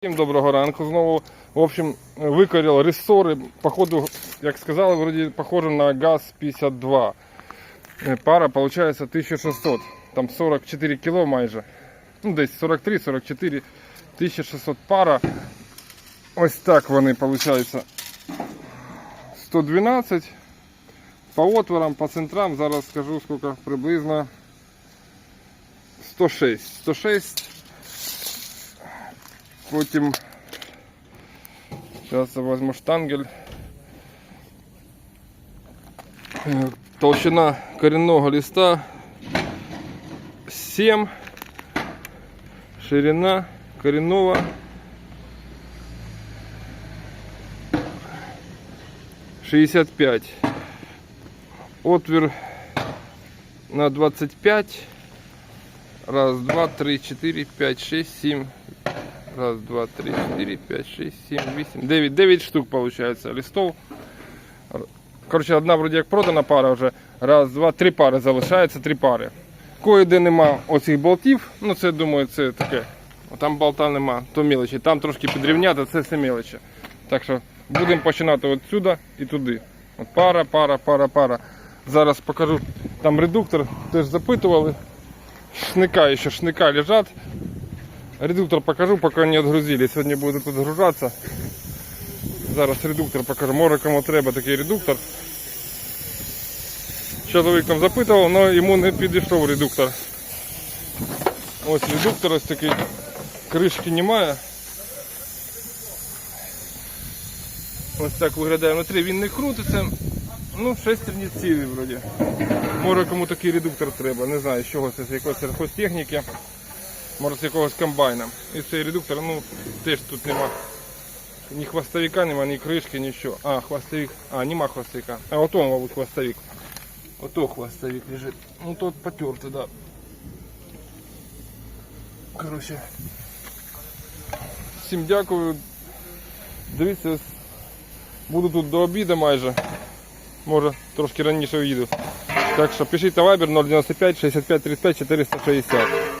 Всім доброго ранку знову. В общем, викоріл ресори. Походу, як сказали, вроді похоже на ГАЗ-52. Е, Пара виходить 1600. Там 44 кіло майже. Ну, десь 43-44 1600 пара. Ось так вони виходить. 112. По отворам, по центрам, зараз скажу скільки приблизно 106. 106. Потім зараз возьму штангель. Толщина коренного листа 7. Ширина коренного шестьдесят пять. Отвер на 25. Раз, два, три, четыре, пять, шесть, семь. Раз, два, три, четыре, пять, шесть, семь, восемь, девять. Девять штук получается листов. Короче, одна вроді як продана пара вже. Раз, два, три пари залишається, три пари. Кое-де нема оцих болтів. Ну це думаю, це таке. Там болта нема, то мілочі. Там трошки підрівняти, це все мілочі. Так що будемо починати от сюди і туди. От пара, пара, пара, пара. Зараз покажу. Там редуктор теж запитували. Шника ще шника лежать. Редуктор покажу, поки не відгрузили. Сьогодні буду тут згружатися. Зараз редуктор покажу. Може кому треба такий редуктор. Чоловік там запитував, але йому не підійшов редуктор. Ось редуктор ось такий. Кришки немає. Ось так виглядає внутрі. Він не крутиться. Ну, шестерні цілі вроді. Може кому такий редуктор треба. Не знаю з чого це, з якоїсь сільхозтехніки. Може з якогось комбайна. І цей редуктор, ну, теж тут нема. Ні хвостовика нема, ні кришки, нічого. А, хвостовик. А, нема хвостовика. А от он, мабуть, хвостовик. Ото хвостовик лежит. Ну тот потертый, да. Короче. Всім дякую. Дивіться, буду тут до обіду майже. Може трошки раніше уїду. Так що пишіть на Viber 095 65 35 460.